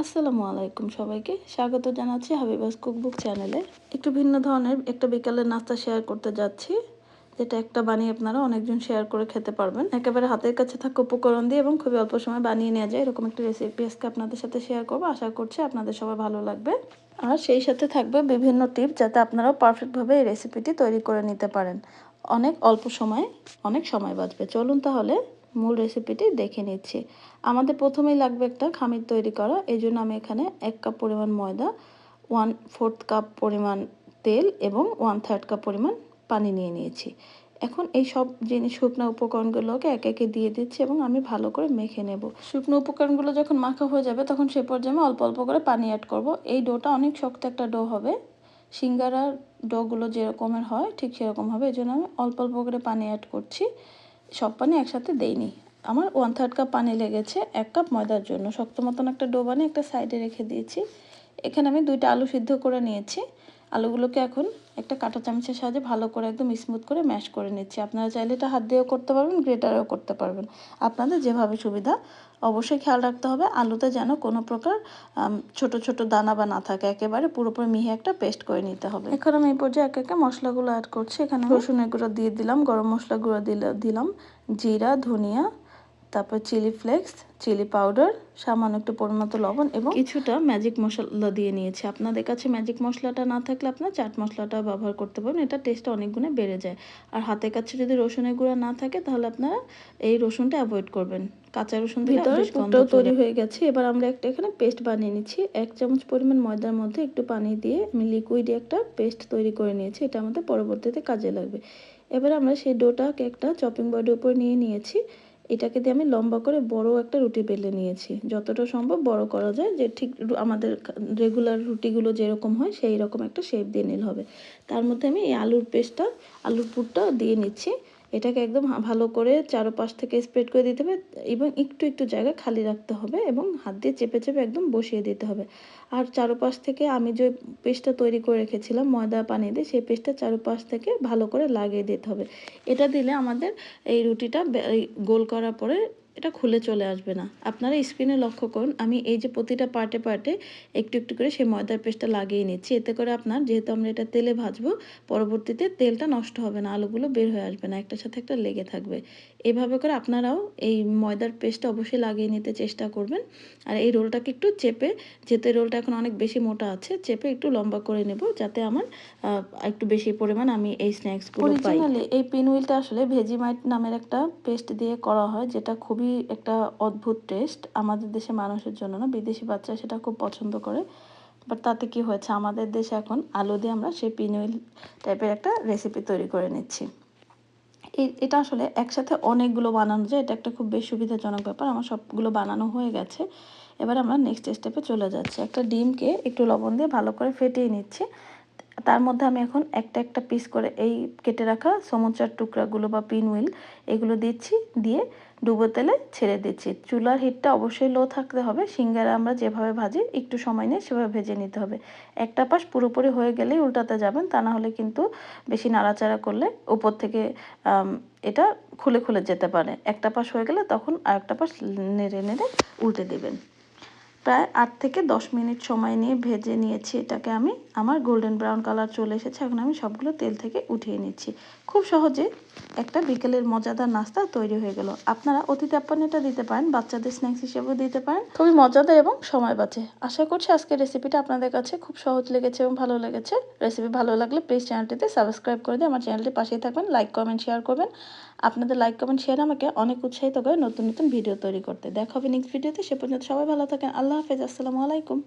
আসসালামু আলাইকুম সবাইকে। স্বাগত জানাচ্ছি হাবিবাস কুকবুক চ্যানেলে। একটু ভিন্ন ধরনের একটা বিকালের নাস্তা শেয়ার করতে যাচ্ছি, যেটা একটা বানিয়ে আপনারা অনেকজন শেয়ার করে খেতে পারবেন। একেবারে হাতের কাছে থাকা উপকরণ দিয়ে এবং খুবই অল্প সময় বানিয়ে নেওয়া যায়, এরকম একটা রেসিপি আজকে আপনাদের সাথে শেয়ার করব। আশা করছি আপনাদের সবাই ভালো লাগবে। আর সেই সাথে থাকবে বিভিন্ন টিপ যাতে আপনারাও পারফেক্টভাবে এই রেসিপিটি তৈরি করে নিতে পারেন। অনেক অল্প সময় অনেক সময় বাঁচবে। চলুন তাহলে মূল রেসিপিটি দেখে নিচ্ছি। আমাদের প্রথমেই লাগবে একটা খামির তৈরি করা। এই জন্য আমি এখানে এক কাপ পরিমাণ ময়দা ওয়ান ফোর্থ কাপ পরিমাণ তেল এবং ওয়ান থার্ড কাপ পরিমাণ পানি নিয়ে নিয়েছি। এখন এই সব জিনিস শুকনো উপকরণগুলোকে একে একে দিয়ে দিচ্ছি এবং আমি ভালো করে মেখে নেব। শুকনো উপকরণগুলো যখন মাখা হয়ে যাবে তখন সে পর্যায়ে অল্প অল্প করে পানি অ্যাড করব। এই ডোটা অনেক শক্ত একটা ডো হবে। সিঙ্গারার ডোগুলো যেরকমের হয় ঠিক সেরকম হবে। এই জন্য আমি অল্প অল্প করে পানি অ্যাড করছি। সব পানি একসাথে দেইনি। আমার ওয়ান থার্ড কাপ পানি লেগেছে, এক কাপ ময়দার জন্য। শক্ত মতন একটা ডো বানিয়ে একটা সাইডে রেখে দিয়েছি। এখানে আমি দুইটা আলু সিদ্ধ করে নিয়েছি। আলুগুলোকে এখন একটা কাঁটা চামচের সাহায্যে ভালো করে একদম স্মুথ করে ম্যাশ করে নিচ্ছি। আপনারা চাইলে এটা হাত দিয়েও করতে পারবেন গ্রেটারেও করতে পারবেন। আপনাদের যেভাবে সুবিধা অবশ্যই খেয়াল রাখতে হবে আলুতে যেন কোনো প্রকার ছোট ছোট দানা বা না থাকে একেবারে পুরোপুরি মিহি একটা পেস্ট করে নিতে হবে। এখন আমি এই পর্যায়ে একে একে মশলাগুলো অ্যাড করছি। এখানে রসুনের গুঁড়ো দিয়ে দিলাম গরম মশলা গুঁড়ো দিলাম জিরা ধনিয়া তারপর চিলি ফ্লেক্স চিলি পাউডার সামান্য একটু পরিণত লবণ এবং কিছুটা ম্যাজিক মশলা দিয়ে নিয়েছি। আপনাদের কাছে ম্যাজিক মশলাটা না থাকলে আপনার চাট মশলাটা ব্যবহার করতে পারেন এটা টেস্ট অনেক গুণে বেড়ে যায়। আর হাতের কাছে যদি রসুনের গুঁড়া না থাকে তাহলে আপনারা এই রসুনটা অ্যাভয়েড করবেন। কাঁচা রসুন ভিতরে পুরটাও তৈরি হয়ে। গেছে। এবার আমরা একটা এখানে পেস্ট বানিয়ে নিচ্ছি। এক চামচ পরিমাণ ময়দার মধ্যে একটু পানি দিয়ে আমি লিকুইডে একটা পেস্ট তৈরি করে নিয়েছি। এটা আমাদের পরবর্তীতে কাজে লাগবে। এবার আমরা সেই ডোটাকে একটা চপিং বোর্ডের উপর নিয়ে নিয়েছি। এটাকে দিয়ে আমি লম্বা করে বড় একটা রুটি বেলে নিয়েছি। যতটা সম্ভব বড় করা যায়, যে ঠিক আমাদের রেগুলার রুটিগুলো যেরকম হয় সেই রকম একটা শেপ দিয়ে নিলে হবে। তার মধ্যে আমি এই আলুর পেস্টটা আলুর পুরটা দিয়ে নিচ্ছি। এটাকে একদম ভালো করে চারোপাশ থেকে স্প্রেড করে দিতে হবে এবং একটু একটু জায়গা খালি রাখতে হবে এবং হাত দিয়ে চেপে চেপে একদম বসিয়ে দিতে হবে। আর চারোপাশ থেকে আমি যে পেস্টটা তৈরি করে রেখেছিলাম ময়দা পানি দিয়ে, সেই পেস্টটা চারোপাশ থেকে ভালো করে লাগিয়ে দিতে হবে। এটা দিলে আমাদের এই রুটিটা গোল করার পরে এটা খুলে চলে আসবে না। আপনারা স্ক্রিনে লক্ষ্য করুন, আমি এই যে প্রতিটা পার্টে পার্টে একটু একটু করে সেই ময়দার পেস্টটা লাগিয়ে নিচ্ছি। এতে করে আপনার যেহেতু আমরা এটা তেলে ভাজবো, পরবর্তীতে তেলটা নষ্ট হবে না, আলুগুলো বের হয়ে আসবে না একটার সাথে একটা লেগে থাকবে। এভাবে করে আপনারাও এই ময়দার পেস্টটা অবশ্যই লাগিয়ে নিতে চেষ্টা করবেন। আর এই রোলটাকে একটু চেপে, যেহেতু এই রোলটা এখন অনেক বেশি মোটা আছে, চেপে একটু লম্বা করে নেব, যাতে আমার একটু বেশি পরিমাণ আমি এই স্ন্যাক্সগুলো পাই। এই পিনউইলটা আসলে ভেজিমাইট নামের একটা পেস্ট দিয়ে করা হয়, যেটা খুবই একটা অদ্ভুত টেস্ট আমাদের দেশে মানুষের জন্য না, বিদেশি বাচ্চা সেটা খুব পছন্দ করে। বাট তাতে কি হয়েছে? আমাদের দেশে এখন আলু দিয়ে আমরা সেই পিনউইল টাইপের একটা রেসিপি তৈরি করে নিচ্ছি। এটা আসলে একসাথে অনেকগুলো বানানো যায়, এটা একটা খুব বেশ সুবিধাজনক ব্যাপার। আমার সবগুলো বানানো হয়ে গেছে। এবার আমরা নেক্সট স্টেপে চলে যাচ্ছি। একটা ডিমকে একটু লবণ দিয়ে ভালো করে ফেটিয়ে নিচ্ছি। তার মধ্যে আমি এখন একটা একটা পিস করে এই কেটে রাখা সমুচার টুকরাগুলো বা পিন উইল এগুলো দিচ্ছি, দিয়ে ডুবো তেলে ছেড়ে দিচ্ছি। চুলার হিটটা অবশ্যই লো থাকতে হবে। সিঙ্গারা আমরা যেভাবে ভাজি, একটু সময় নিয়ে সেভাবে ভেজে নিতে হবে। একটা পাশ পুরোপুরি হয়ে গেলেই উল্টাতে যাবেন, তা না হলে কিন্তু বেশি নাড়াচাড়া করলে উপর থেকে এটা খুলে খুলে যেতে পারে। একটা পাশ হয়ে গেলে তখন আর একটা পাশ নেড়ে নেড়ে উল্টে দেবেন। প্রায় আট থেকে দশ মিনিট সময় নিয়ে ভেজে নিয়েছি। এটাকে আমি আমার গোল্ডেন ব্রাউন কালার চলে এসেছে। এখন আমি সবগুলো তেল থেকে উঠিয়ে নিচ্ছি। খুব সহজে একটা বিকেলের মজাদার নাস্তা তৈরি হয়ে গেল। আপনারা অতি এটা দিতে পারেন, বাচ্চাদের স্ন্যাক্স হিসেবেও দিতে পারেন। খুবই মজাদার এবং সময় বাঁচে। আশা করছি আজকের রেসিপিটা আপনাদের কাছে খুব সহজ লেগেছে এবং ভালো লেগেছে। রেসিপি ভালো লাগলে প্লিজ চ্যানেলটিতে সাবস্ক্রাইব করে দিয়ে আমার চ্যানেলটি পাশেই থাকবেন লাইক কমেন্ট শেয়ার করবেন। আপনাদের লাইক কমেন্ট শেয়ার আমাকে অনেক উৎসাহিত করে নতুন নতুন ভিডিও তৈরি করতে। দেখা হবে নেক্সট ভিডিওতে সে পর্যন্ত সবাই ভালো থাকেন। আল্লাহ হাফেজ। আসসালামু আলাইকুম।